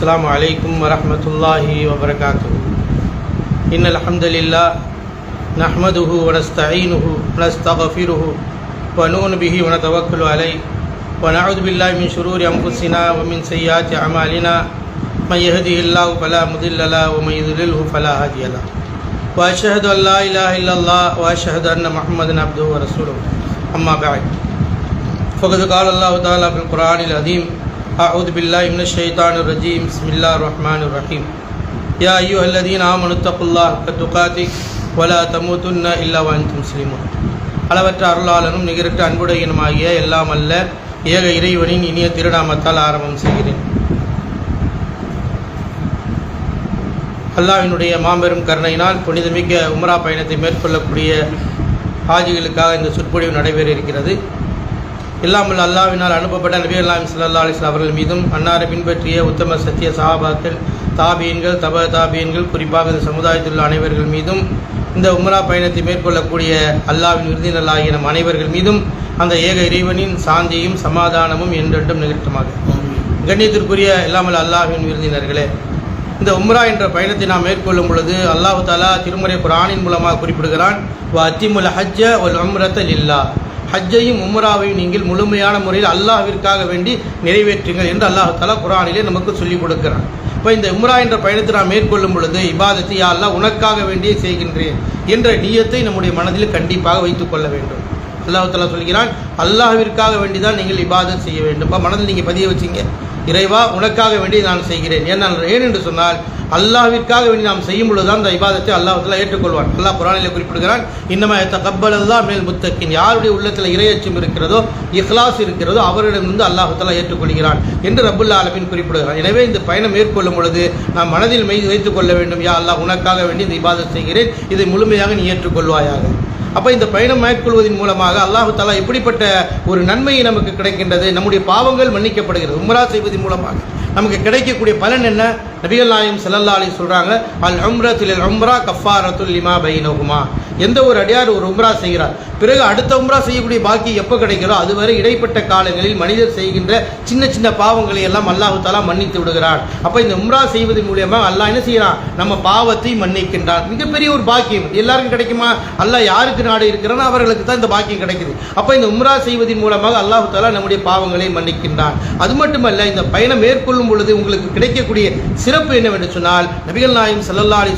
السلام عليكم ورحمة الله وبركاته. إن الحمد لله نحمده ونستعينه ونستغفره ونؤمن به ونتوكل عليه ونعوذ بالله من شرور أنفسنا ومن سيئات أعمالنا. من يهده الله فلا مضل له ومن يضلله فلا هادي له. وأشهد أن لا إله إلا الله وأشهد أن محمدا عبده ورسوله. أما بعد فقد قال الله تعالى في القرآن العظيم أعوذ بالله من الشيطان الرجيم بسم الله الرحمن الرحيم يا أيها الذين آمنوا اتقوا الله حق تقاته ولا تموتن إلا وأنتم مسلمون அளவற்ற அருளாளனும் நிகரற்ற அன்புடையனுமாகிய எல்லாம் அல்ல ஏக இறைவனின் இனிய திருநாமத்தால் ஆரம்பம் செய்கிறேன் அல்லாஹ்வினுடைய மாபெரும் கருணையினால் புனிதமிக்க உம்ரா பயணத்தை மேற்கொள்ளக்கூடிய ஹாஜிகளுக்காக இந்த சொற்பொழிவு நடைபெற இருக்கிறது இல்லாமல் அல்லாவினால் அனுப்பப்பட்ட நபி அல்லாம் சல்லா அலிஸ்லாம் அவர்கள் மீதும் அன்னாரை பின்பற்றிய உத்தம சத்திய சகாபாக்கள் தாபியன்கள் தப தாபியன்கள் குறிப்பாக இந்த சமுதாயத்தில் உள்ள அனைவர்கள் மீதும் இந்த உம்ரா பயணத்தை மேற்கொள்ளக்கூடிய அல்லாவின் விருந்தினர்களாகிய நம் அனைவர்கள் மீதும் அந்த ஏக இறைவனின் சாந்தியும் சமாதானமும் என்றென்றும் நிகழ்த்தமாக. கண்ணியத்திற்குரிய இல்லாமல் அல்லாஹ்வின் விருந்தினர்களே இந்த உம்ரா என்ற பயணத்தை நாம் மேற்கொள்ளும் பொழுது அல்லாஹு தாலா திருமுறை குரானின் மூலமாக குறிப்பிடுகிறான் வ அத்திமுல் ஹஜ்ஜ ஒல் அம்ரத்தல் இல்லா ஹஜ்ஜையும் உம்ராவையும் நீங்கள் முழுமையான முறையில் அல்லாஹ்விற்காக வேண்டி நிறைவேற்றுங்கள் என்று அல்லாஹு தாலா குரானிலே நமக்கு சொல்லிக் கொடுக்கிறான். இப்போ இந்த உம்ரா என்ற பயணத்தை நாம் மேற்கொள்ளும் பொழுது இபாதத்தை யா அல்லாஹ் உனக்காக வேண்டியே செய்கின்றேன் என்ற நீயத்தை நம்முடைய மனதில் கண்டிப்பாக வைத்துக் கொள்ள வேண்டும். அல்லாஹ் தாலா சொல்கிறான் அல்லாஹ்விற்காக வேண்டி தான் நீங்கள் இபாதத் செய்ய வேண்டும். இப்போ மனதில் நீங்கள் பதிய வச்சிங்க. இறைவா உனக்காக வேண்டி நான் செய்கிறேன். ஏன்னால் ஏன் என்று சொன்னால் அல்லாஹிற்காக வேண்டி நாம் செய்யும் பொழுது தான் அந்த இபாதத்தை அல்லாஹத்தில் ஏற்றுக்கொள்வான். அல்லாஹ் குரானில் குறிப்பிடுகிறான் இன்னமா கப்பல் மேல் முத்தக்கின். யாருடைய உள்ளத்தில் இரையச்சம் இருக்கிறதோ இஹ்லாஸ் இருக்கிறதோ அவரிடமிருந்து அல்லாஹத்தில் ஏற்றுக்கொள்கிறான் என்று ரபுல்லா ஆலமின் குறிப்பிடுகிறான். எனவே இந்த பயணம் மேற்கொள்ளும் பொழுது நாம் மனதில் மெய் வைத்துக் கொள்ள வேண்டும் யா அல்லாஹ் உனக்காக வேண்டி இந்த இபாதத் செய்கிறேன். இதை முழுமையாக நீ ஏற்றுக்கொள்வாயாக. அப்போ இந்த பயணம் மேற்கொள்வதன் மூலமாக அல்லாஹு தாலா எப்படிப்பட்ட ஒரு நன்மையை நமக்கு கிடைக்கின்றது. நம்முடைய பாவங்கள் மன்னிக்கப்படுகிறது. உம்ரா செய்வதன் மூலமாக நமக்கு கிடைக்கக்கூடிய பலன் என்ன? நபிகள் நாயம் செல்லல்லா அலி சொல்கிறாங்க அல் உம்ரத்தில் உம்ரா கஃபாரத்துல் லிமா பைனகுமா எந்த ஒரு அடியார் ஒரு உம்ரா செய்கிறார். பிறகு அடுத்த உம்ரா செய்யக்கூடிய பாக்கி எப்போ கிடைக்கிறோ அதுவரை இடைப்பட்ட காலங்களில் மனிதர் செய்கின்ற சின்ன சின்ன பாவங்களை எல்லாம் அல்லாஹு தாலா மன்னித்து விடுகிறான் அப்போ இந்த உம்ரா செய்வதன் மூலியமாக அல்லாஹ் என்ன செய்கிறான்? நம்ம பாவத்தை மன்னிக்கின்றான். மிகப்பெரிய ஒரு பாக்கியம். எல்லாருக்கும் கிடைக்குமா? அல்லாஹ் யாருக்கு நாடு இருக்கிறானோ அவர்களுக்கு தான் இந்த பாக்கியம் கிடைக்குது. அப்போ இந்த உம்ரா செய்வதன் மூலமாக அல்லாஹு தாலா நம்முடைய பாவங்களை மன்னிக்கின்றான். அது மட்டுமல்ல இந்த பயணம் மேற்கொள்ளும் பொழுது உங்களுக்கு கிடைக்கக்கூடிய சிறப்பு என்னவென்று சொன்னால் நபிகள் நாயம் சல்லல்லா அலி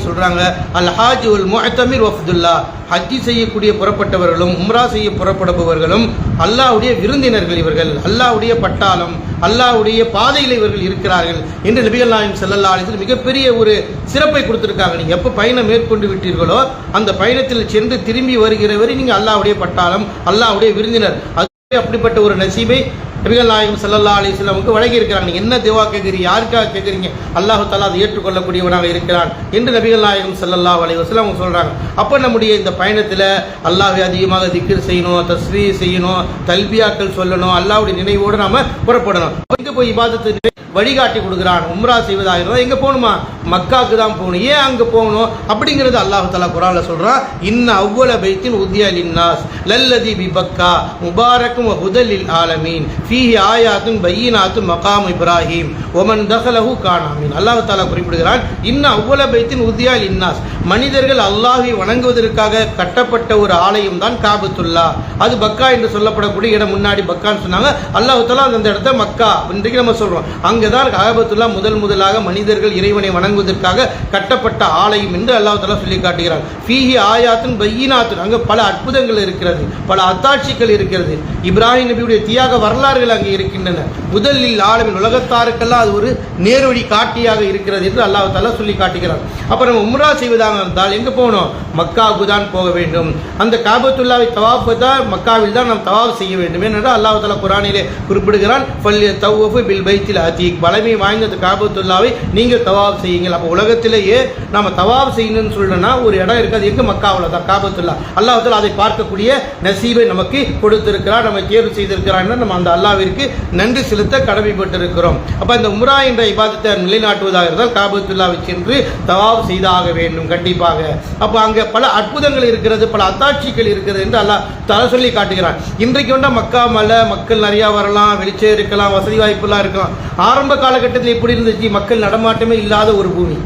அல் ஹாஜ் உல் முஹத்தமிர் வஃதுல்லா ஹஜ்ஜி செய்யக்கூடிய புறப்பட்டவர்களும் உம்ரா செய்ய புறப்படுபவர்களும் அல்லாஹ்வுடைய விருந்தினர்கள் இவர்கள் அல்லாவுடைய பட்டாளம் அல்லாவுடைய பாதையில் இவர்கள் இருக்கிறார்கள் என்று நபிகள் நாயம் சல்லல்லா மிகப்பெரிய ஒரு சிறப்பை கொடுத்துருக்காங்க. நீங்கள் எப்போ பயணம் மேற்கொண்டு விட்டீர்களோ அந்த பயணத்தில் சென்று திரும்பி வருகிற வரை நீங்கள் அல்லாவுடைய பட்டாளம் அல்லாவுடைய விருந்தினர். அது அப்படிப்பட்ட ஒரு நசீபை நபிகள் நாயகம் சல்லல்லா அலிஸ்லாமுக்கு வழங்கி இருக்கிறாங்க நீங்கள் என்ன தேவா கேட்குறீங்க யாருக்காக கேட்குறீங்க அல்லாஹு தாலா அதை ஏற்றுக்கொள்ளக்கூடியவனாக இருக்கிறான் என்று நபிகள் நாயகம் சல்லல்லா அலி வஸ்லாம் அவங்க சொல்கிறாங்க அப்போ நம்முடைய இந்த பயணத்தில் அல்லாஹை அதிகமாக திக்கிர் செய்யணும் தஸ்ரீ செய்யணும் தல்பியாக்கள் சொல்லணும் அல்லாவுடைய நினைவோடு நாம் புறப்படணும். எங்கே போய் இபாதத்து வழிகாட்டி கொடுக்குறான் உம்ரா செய்வதாக இருந்தால் எங்கே போகணுமா? மக்காவுக்கு தான் போகணும். ஏன் அங்கே போகணும்? அப்படிங்கிறது அல்லாஹு தாலா குரானில் சொல்கிறான் இன்ன அவ்வள பைத்தின் உத்தியா லின்னாஸ். லல்லதி பிபக்கா முபாரக்கும் ஹுதலில் ஆலமீன். ஃபீஹி ஆயாத்தும் பையினாத்தும் மகாம் இப்ராஹிம். ஒமன் தஹலஹு கானாமீன் அல்லாஹு தாலா குறிப்பிடுகிறான் இன்ன அவ்வள பைத்தின் உத்தியா லின்னாஸ். மனிதர்கள் அல்லாஹை வணங்குவதற்காக கட்டப்பட்ட ஒரு ஆலயம் தான் காபத்துல்லா. அது பக்கா என்று சொல்லப்படக்கூடிய இடம் முன்னாடி பக்கான்னு சொன்னாங்க. அல்லாஹு தாலா அந்த இடத்த மக்கா இன்றைக்கு நம்ம சொல்கிறோம் அங்கே தான் காபத்துல்லா முதல் முதலாக மனிதர்கள் இறைவனை வணங்க வணங்குவதற்காக கட்டப்பட்ட ஆலயம் என்று அல்லாஹால சொல்லி காட்டுகிறார் ஃபீஹி ஆயாத்துன் பையினாத்துன். அங்கே பல அற்புதங்கள் இருக்கிறது பல அத்தாட்சிகள் இருக்கிறது. இப்ராஹிம் நபியுடைய தியாக வரலாறுகள் அங்கே இருக்கின்றன. முதலில் ஆலமின் உலகத்தாருக்கெல்லாம் அது ஒரு நேர்வழி காட்டியாக இருக்கிறது என்று அல்லாஹால சொல்லி காட்டுகிறார் அப்போ நம்ம உம்ரா செய்வதாக இருந்தால் எங்கே போகணும்? மக்காவுக்கு தான் போக வேண்டும். அந்த காபத்துல்லாவை தவாப்பு தான் மக்காவில் தான் நாம் தவாப் செய்ய வேண்டும் என்று அல்லாஹ் குரானிலே குறிப்பிடுகிறான். பள்ளி தவ்வஃபு பில் பைத்தில் அதீக் பலமை வாய்ந்த காபத்துல்லாவை நீங்கள் தவாப் செய்யுங்கள். அப்போ உலகத்திலேயே நம்ம தவாப் செய்யணும்னு சொல்லணும்னா ஒரு இடம் இருக்காது எங்கே மக்காவில் தான் காபத்துல்லா. அல்லாஹத்தில் அதை பார்க்கக்கூடிய நசீபை நமக்கு கொடுத்திருக்கிறார் நம்ம தேர்வு செய்திருக்கிறான் என்று நம்ம அந்த அல்லாவிற்கு நன்றி செலுத்த கடமைப்பட்டிருக்கிறோம். அப்போ இந்த உம்ரா என்ற இபாதத்தை நிலைநாட்டுவதாக இருந்தால் காபத்துல்லாவை சென்று தவாப் செய்தாக வேண்டும் கண்டிப்பாக. அப்போ அங்கே பல அற்புதங்கள் இருக்கிறது பல அத்தாட்சிகள் இருக்கிறது என்று அல்லாஹ் தலை சொல்லி காட்டுகிறான். இன்றைக்கு வந்தால் மக்கா மலை மக்கள் நிறையா வரலாம் வெளிச்சம் இருக்கலாம் வசதி வாய்ப்புலாம் இருக்கலாம். ஆரம்ப காலகட்டத்தில் எப்படி இருந்துச்சு? மக்கள் நடமாட்டமே இல்லாத ஒரு பூமி.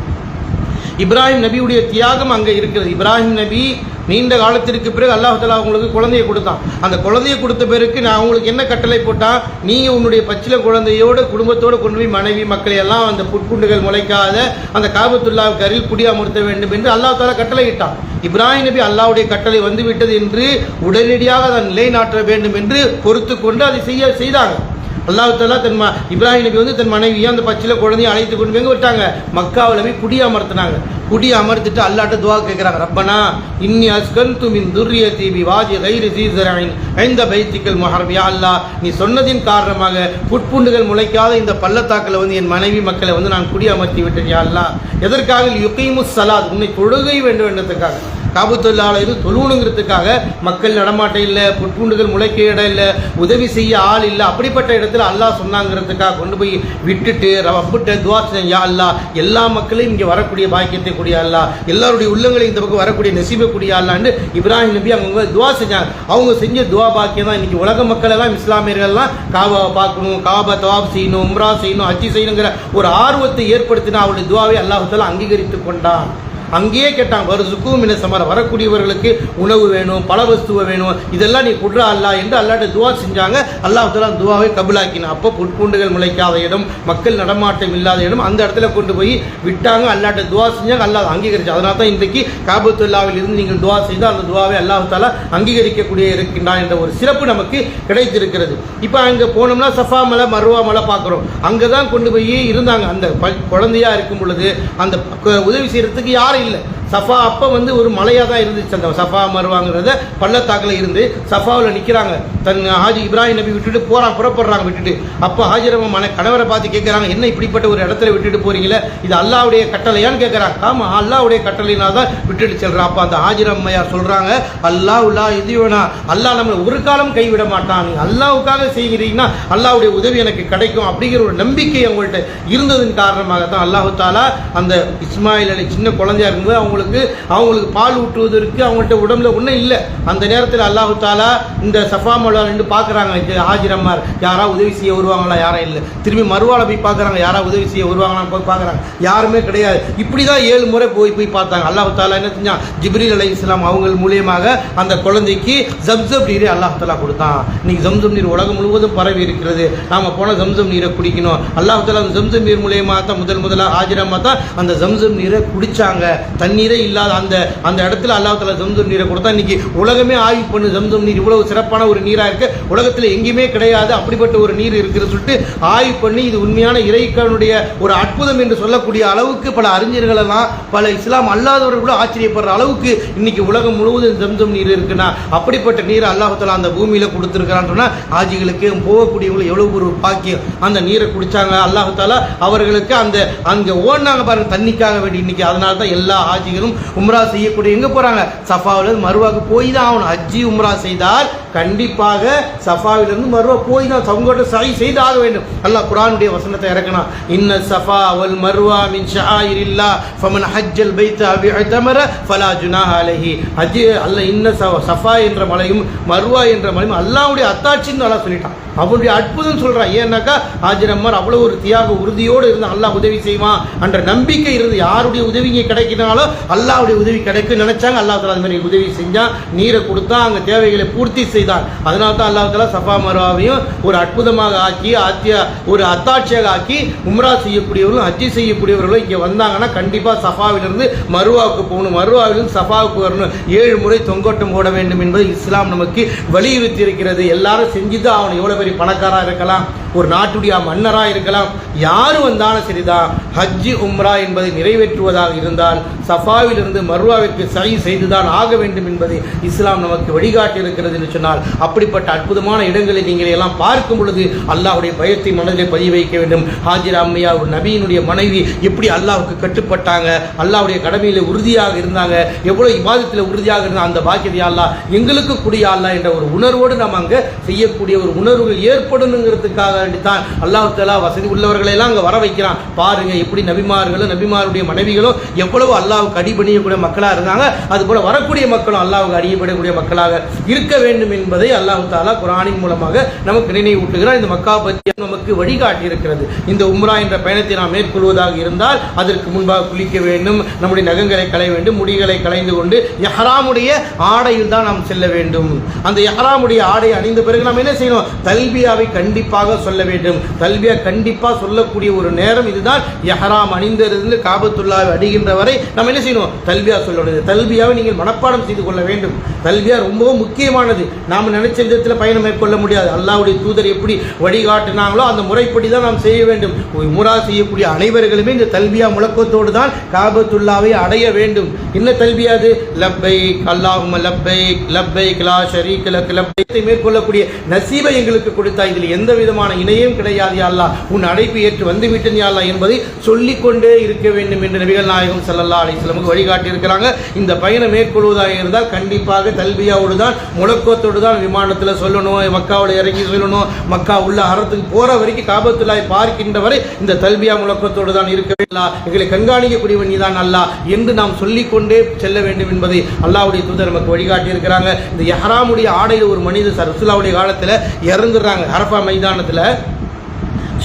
இப்ராஹிம் நபியுடைய தியாகம் அங்கே இருக்கிறது. இப்ராஹிம் நபி நீண்ட காலத்திற்கு பிறகு அல்லாஹ் அவங்களுக்கு குழந்தையை கொடுத்தான். அந்த குழந்தையை கொடுத்த பிறகு நான் அவங்களுக்கு என்ன கட்டளை போட்டான் நீ உன்னுடைய பச்சில குழந்தையோட குடும்பத்தோடு கொண்டு போய் மனைவி மக்களை எல்லாம் அந்த புட்குண்டுகள் முளைக்காத அந்த காபத்துல்லாவுக்கு அருகில் குடியமர்த்த வேண்டும் என்று அல்லாஹ் கட்டளை கட்டளையிட்டான். இப்ராஹிம் நபி அல்லாவுடைய கட்டளை வந்துவிட்டது என்று உடனடியாக அதை நிலைநாட்ட வேண்டும் என்று பொறுத்து கொண்டு அதை செய்ய செய்தாங்க. அல்லாஹாலா தன் இப்ராஹிம் நபி வந்து தன் மனைவியை அந்த பச்சில குழந்தையும் அழைத்து கொண்டு போய் விட்டாங்க. மக்காவில் போய் குடியமர்த்தினாங்க. குடி அமர்த்திட்டு அல்லாட்ட துவா கேட்குறாங்க ரப்பனா இன்னி அஸ்கல் துமின் துர்ரிய தீபி வாஜி கைரி சீசரின் ஐந்த பைத்திக்கல் மஹர்பியா அல்லா நீ சொன்னதின் காரணமாக புட்புண்டுகள் முளைக்காத இந்த பள்ளத்தாக்கில் வந்து என் மனைவி மக்களை வந்து நான் குடி அமர்த்தி விட்டேன் யா எதற்காக? யுகைமு சலாத் உன்னை தொழுகை வேண்டும் என்றதுக்காக. காபத்துள்ளால இது தொழுணுங்கிறதுக்காக மக்கள் நடமாட்டம் இல்லை புட்பூண்டுகள் முளைக்க இடம் இல்லை உதவி செய்ய ஆள் இல்லை. அப்படிப்பட்ட இடத்துல அல்லாஹ் சொன்னாங்கிறதுக்காக கொண்டு போய் விட்டுட்டு ரப்பிட்ட துவா செஞ்சேன், யா எல்லா மக்களையும் இங்கே வரக்கூடிய பாக்கியத்தை கூடிய அல்லா எல்லாருடைய உள்ளங்களையும் இந்த பக்கம் வரக்கூடிய நெசிபை கூடிய அல்லான்னு இப்ராஹிம் நபி அவங்க துவா செஞ்சாங்க. அவங்க செஞ்ச துவா பாக்கியம் தான் இன்னைக்கு உலக மக்கள் எல்லாம் இஸ்லாமியர்கள்லாம் காபாவை பார்க்கணும் காபா தவாப் செய்யணும் உம்ரா செய்யணும் அச்சி செய்யணுங்கிற ஒரு ஆர்வத்தை ஏற்படுத்தினா அவருடைய துவாவை அல்லாஹால அங்கீகரித்து கொண்டான். அங்கேயே கேட்டாங்க வருசுக்கும் மின சமர. வரக்கூடியவர்களுக்கு உணவு வேணும் பல வஸ்துவை வேணும். இதெல்லாம் நீ குட்ரா அல்லா என்று அல்லாட்ட துவா செஞ்சாங்க. அல்லாஹ் தலா துவாவை கபுலாக்கினான். அப்போ புட்பூண்டுகள் முளைக்காத இடம் மக்கள் நடமாட்டம் இல்லாத இடம் அந்த இடத்துல கொண்டு போய் விட்டாங்க. அல்லாட்ட துவா செஞ்சாங்க. அல்லாஹ் அங்கீகரிச்சு அதனால தான் இன்றைக்கு காபத்துல்லாவில் இருந்து நீங்கள் துவா செய்தால் அந்த துவாவை அல்லாஹ் தாலா அங்கீகரிக்கக்கூடிய இருக்கின்றான் என்ற ஒரு சிறப்பு நமக்கு கிடைத்திருக்கிறது. இப்போ அங்கே போனோம்னா சஃபா மலை மருவா மலை பார்க்குறோம். அங்கே தான் கொண்டு போய் இருந்தாங்க. அந்த ப- குழந்தையா இருக்கும் பொழுது அந்த உதவி செய்கிறதுக்கு யார் இல்லை. சஃபா அப்போ வந்து ஒரு மலையாக தான் இருந்துச்சு அந்த சஃபா மருவாங்கிறத பள்ளத்தாக்கில் இருந்து சஃபாவில் நிற்கிறாங்க தன் ஹாஜி இப்ராஹிம் நபி விட்டுட்டு போகிறான் புறப்படுறாங்க விட்டுட்டு. அப்போ ஹாஜிரம மன கணவரை பார்த்து கேட்குறாங்க என்ன இப்படிப்பட்ட ஒரு இடத்துல விட்டுட்டு போறீங்களே? இது அல்லாவுடைய கட்டளையான்னு கேட்குறாங்க ஆமாம் அல்லாவுடைய கட்டளையினால் தான் விட்டுட்டு செல்கிறான் அப்போ அந்த ஹாஜிரம்மையார் சொல்கிறாங்க அல்லாஹ் உல்லா இதுவனா அல்லாஹ் நம்மளை ஒரு காலம் கைவிட மாட்டான். அல்லாவுக்காக செய்கிறீங்கன்னா அல்லாவுடைய உதவி எனக்கு கிடைக்கும் அப்படிங்கிற ஒரு நம்பிக்கை அவங்கள்ட்ட இருந்ததன் காரணமாக தான் அல்லாஹு தாலா அந்த இஸ்மாயில் அலி சின்ன குழந்தையா இருக்கும்போது அவங்களுக்கு அவங்களுக்கு பால் ஊட்டுவதற்கு அவங்கள்ட்ட உடம்புல ஒன்றும் இல்லை. அந்த நேரத்தில் அல்லாஹு தாலா இந்த சஃபா மலா நின்று பார்க்குறாங்க ஹாஜிரம்மார் யாராவது உதவி செய்ய வருவாங்களா யாரும் இல்லை. திரும்பி மறுவாளை போய் பார்க்குறாங்க யாராவது உதவி செய்ய வருவாங்களான்னு போய் பார்க்குறாங்க யாருமே கிடையாது. இப்படி தான் ஏழு முறை போய் போய் பார்த்தாங்க. அல்லாஹ் தாலா என்ன செஞ்சான்? ஜிப்ரீல் அலி இஸ்லாம் அவங்க மூலியமாக அந்த குழந்தைக்கு ஜம்சம் நீரை அல்லாஹ் தாலா கொடுத்தான். இன்னைக்கு ஜம்சம் நீர் உலகம் முழுவதும் பரவி இருக்கிறது. நாம போன ஜம்சம் நீரை குடிக்கணும். அல்லாஹ் தாலா அந்த ஜம்சம் நீர் மூலியமாக தான் முதல் முதலாக ஹாஜிரம்மா தான் அந்த ஜம்சம் நீரை குடித்தாங்க தண்ணீர் இல்லாத அந்த அந்த இடத்துல அல்லாஹ் தாலா ஜம்சம் நீரை கொடுத்தா இன்னைக்கு உலகமே ஆய்வு பண்ணு. ஜம்சம் நீர் இவ்வளவு சிறப்பான ஒரு நீராக இருக்கு. உலகத்தில் எங்கேயுமே கிடையாது. அப்படிப்பட்ட ஒரு நீர் இருக்குன்னு சொல்லிட்டு ஆய்வு பண்ணி இது உண்மையான இறைக்கனுடைய ஒரு அற்புதம் என்று சொல்லக்கூடிய அளவுக்கு பல அறிஞர்கள் எல்லாம் பல இஸ்லாம் அல்லாதவர்களும் ஆச்சரியப்படுற அளவுக்கு இன்னைக்கு உலகம் முழுவதும் ஜம்சம் நீர் இருக்குன்னா அப்படிப்பட்ட நீரை அல்லாஹால அந்த பூமியில் கொடுத்துருக்கிறான்னு சொன்னா ஆஜிகளுக்கு போகக்கூடியவங்களுக்கு எவ்வளவு ஒரு பாக்கியம். அந்த நீரை குடிச்சாங்க அல்லாஹால அவர்களுக்கு அந்த அங்கே ஓடினாங்க பாருங்க தண்ணிக்காக வேண்டி இன்னைக்கு. அதனால தான் எல்லா ஆஜிகளும் உம்ரா செய்யக்கூடிய எங்கே போகிறாங்க சஃபாவில் மருவாக்கு போய் தான் ஆகணும். ஹஜ்ஜி உம்ரா செய்தால் கண்டிப்பாக சஃபாவிலிருந்து மருவா போய் தான் சங்கோட்ட சை செய்து ஆக வேண்டும். அல்லா குரானுடைய வசனத்தை இறக்கணும் இன்ன சஃபா வல் மர்வா மின் ஷாயிரில்லா ஃபமன் ஹஜ்ஜல் பைத் அபி தமர ஃபலா ஜுனா அலஹி. ஹஜ் அல்ல இன்ன ச- சஃபா என்ற மலையும் மர்வா என்ற மலையும் அல்லாவுடைய அத்தாட்சின்னு நல்லா சொல்லிட்டான். அவனுடைய அற்புதம் சொல்கிறான் ஏன்னாக்கா ஆஜிரம்மர் அவ்வளோ ஒரு தியாக உறுதியோடு இருந்து அல்லாஹ் உதவி செய்வான் என்ற நம்பிக்கை இருந்து யாருடைய உதவி இங்கே கிடைக்கினாலும் அல்லாவுடைய உதவி கிடைக்கும் நினைச்சாங்க. அல்லாஹ் தஆலா அந்த மாதிரி உதவி செஞ்சான். நீரை கொடுத்தா அங்கே தேவைகளை பூர்த்தி செய்து தான் அதனால தான் அல்லாஹ் சஃபா மருவாவையும் ஒரு அற்புதமாக ஆக்கி ஆத்திய ஒரு அத்தாட்சியாக ஆக்கி உம்ரா செய்யக்கூடியவர்களும் ஹஜ்ஜி செய்யக்கூடியவர்களும் இங்கே வந்தாங்கன்னா கண்டிப்பாக சஃபாவிலிருந்து மருவாவுக்கு போகணும். மருவாவிலிருந்து சஃபாவுக்கு வரணும். ஏழு முறை தொங்கோட்டம் போட வேண்டும் என்பது இஸ்லாம் நமக்கு வலியுறுத்தி இருக்கிறது எல்லாரும் செஞ்சு தான் அவன் எவ்வளோ பெரிய பணக்காராக இருக்கலாம் ஒரு நாட்டுடைய மன்னராக இருக்கலாம். யார் வந்தாலும் சரிதான். ஹஜ்ஜி உம்ரா என்பதை நிறைவேற்றுவதாக இருந்தால் சஃபாவிலிருந்து மர்வாவிற்கு சரி செய்துதான் ஆக வேண்டும் என்பதை இஸ்லாம் நமக்கு வழிகாட்டி இருக்கிறது என்று சொன்னால் அப்படிப்பட்ட அற்புதமான இடங்களை நீங்கள் எல்லாம் பார்க்கும் பொழுது அல்லாஹுடைய பயத்தை மனதில் பதிய வைக்க வேண்டும். ஹாஜிரா அம்மையா ஒரு நபியினுடைய மனைவி எப்படி அல்லாஹுக்கு கட்டுப்பட்டாங்க அல்லாஹுடைய கடமையில் உறுதியாக இருந்தாங்க எவ்வளோ இபாதத்தில் உறுதியாக இருந்தாங்க அந்த பாக்கியத்தை அல்லா எங்களுக்கு கூடிய அல்லா என்ற ஒரு உணர்வோடு நாம் அங்கே செய்யக்கூடிய ஒரு உணர்வுகள் ஏற்படணுங்கிறதுக்காக வேண்டித்தான் அல்லாஹ் தலா வசதி உள்ளவர்களை எல்லாம் அங்கே வர வைக்கிறான். பாருங்க எப்படி நபிமார்களும் நபிமாருடைய மனைவிகளும் எவ்வளவு அல்லாவுக்கு அடிபணியக்கூடிய மக்களாக இருந்தாங்க. அதுபோல் வரக்கூடிய மக்களும் அல்லாவுக்கு அடிபடக்கூடிய மக்களாக இருக்க வேண்டும் என்பதை அல்லாஹு தாலா குரானின் மூலமாக நமக்கு நினைவூட்டுகிறார். இந்த மக்கா பற்றி நமக்கு வழிகாட்டி இருக்கிறது இந்த உம்ரா என்ற பயணத்தை நாம் மேற்கொள்வதாக இருந்தால் அதற்கு முன்பாக குளிக்க வேண்டும் நம்முடைய நகங்களை களைய வேண்டும் முடிகளை களைந்து கொண்டு யஹராமுடைய ஆடையில் தான் நாம் செல்ல வேண்டும். அந்த யஹராமுடைய ஆடை அணிந்த பிறகு நாம் என்ன செய்யணும்? தல்பியாவை கண்டிப்பாக சொல்ல வேண்டும். தல்பியா கண்டிப்பாக சொல்லக்கூடிய ஒரு நேரம் இதுதான். யஹராம் அணிந்திருந்து காபத்துல்லாவை அடிகின்ற வரை நாம் என்ன செய்யணும்? தல்பியா சொல்லணும். தல்பியாவை நீங்கள் மனப்பாடம் செய்து கொள்ள வேண்டும். தல்பியா ரொம்பவும் முக்கியமானது. நாம் நினைச்ச விதத்தில் பயணம் மேற்கொள்ள முடியாது. அல்லாவுடைய தூதர் எப்படி வழிகாட்டினாங்களோ அந்த முறைப்படி தான் நாம் செய்ய வேண்டும். முரா செய்யக்கூடிய அனைவர்களுமே இந்த தல்வியா முழக்கத்தோடு தான் காபத்துல்லாவை அடைய வேண்டும். என்ன தல்வியா அது? லப்பை அல்லாஹும் லப்பை லப்பை லா ஷரீக் லக் லப்பை மேற்கொள்ளக்கூடிய நசீபை எங்களுக்கு கொடுத்தா இதில் எந்த விதமான இணையும் கிடையாது அல்லா உன் அழைப்பு ஏற்று வந்து விட்டேன் யா என்பதை சொல்லிக்கொண்டே இருக்க வேண்டும் என்று நபிகள் நாயகம் சல்லல்லா அலிஸ்லமுக்கு வழிகாட்டியிருக்கிறாங்க. இந்த பயணம் மேற்கொள்வதாக இருந்தால் கண்டிப்பாக தல்பியாவோடு தான் முழக்கத்தோடு தான் விமானத்தில் சொல்லணும் மக்காவில் இறங்கி சொல்லணும். மக்கா உள்ள அறத்துக்கு போகிற வரைக்கும் காபத்துலாய் பார்க்கின்ற வரை இந்த தல்பியா முழக்கத்தோடு தான் இருக்க வேண்டும் எங்களை கண்காணிக்கக்கூடியவன் நீதான் அல்லாஹ் என்று நாம் சொல்லிக்கொண்டே செல்ல வேண்டும் என்பதை அல்லாவுடைய தூதர் நமக்கு வழிகாட்டி இருக்கிறாங்க இந்த எஹராமுடைய ஆடையில் ஒரு மனிதர் ரசுல்லாவுடைய காலத்தில் இறந்துடுறாங்க அரஃபா மைதானத்தில்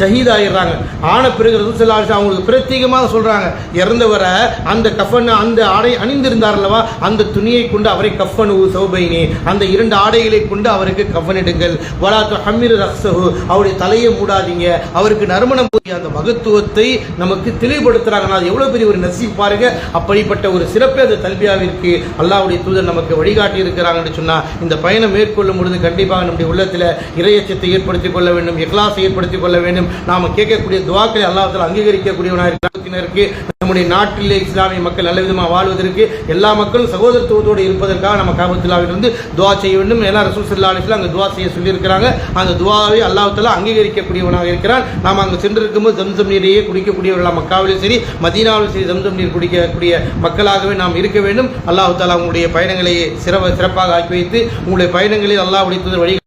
ஷஹீத் ஆயிடுறாங்க ஆன பிறகு ரசூசல்லாஸ் அவங்களுக்கு பிரத்யேகமாக சொல்கிறாங்க இறந்தவரை அந்த கஃபன் அந்த ஆடை அணிந்திருந்தார் அல்லவா அந்த துணியை கொண்டு அவரை கஃபனு சௌபைனி அந்த இரண்டு ஆடைகளை கொண்டு அவருக்கு கஃபனிடுங்கள் வலாத்து ஹம்மிர் ரக்ஸஹு அவருடைய தலையை மூடாதீங்க. அவருக்கு நறுமணம் போய் அந்த மகத்துவத்தை நமக்கு தெளிவுபடுத்துகிறாங்க அது எவ்வளோ பெரிய ஒரு நசி பாருங்க. அப்படிப்பட்ட ஒரு சிறப்பே அந்த தல்பியாவிற்கு அல்லாவுடைய தூதர் நமக்கு வழிகாட்டி இருக்கிறாங்கன்னு சொன்னால் இந்த பயணம் மேற்கொள்ளும் பொழுது கண்டிப்பாக நம்முடைய உள்ளத்தில் இறையச்சத்தை ஏற்படுத்திக் கொள்ள வேண்டும் இக்லாஸை ஏற்படுத்திக் கொள்ள வேண்டும். நாம் கேட்கக்கூடிய துவாக்களை அல்லாஹத்தில் அங்கீகரிக்கக்கூடியவனாக இருக்கிறாருக்கு நம்முடைய நாட்டிலே இஸ்லாமிய மக்கள் நல்ல விதமாக வாழ்வதற்கு எல்லா மக்களும் சகோதரத்துவத்தோடு இருப்பதற்காக நம்ம காபத்துல்லாவிலிருந்து துவா செய்ய வேண்டும். ஏன்னா ரசூல் சல்லா அலிஸ்லாம் அங்கே துவா செய்ய சொல்லியிருக்கிறாங்க. அந்த துவாவை அல்லாஹத்தில் அங்கீகரிக்கக்கூடியவனாக இருக்கிறான். நாம் அங்கே சென்றிருக்கும்போது ஜம்சம் நீரையே குடிக்கக்கூடியவர்களாக மக்காவிலும் சரி மதீனாவிலும் சரி ஜம்சம் நீர் குடிக்கக்கூடிய மக்களாகவே நாம் இருக்க வேண்டும். அல்லாஹு தாலா உங்களுடைய பயணங்களை சிறப்பாக சிறப்பாக ஆக்கி வைத்து உங்களுடைய பயணங்களில் அல்லாஹ் வழி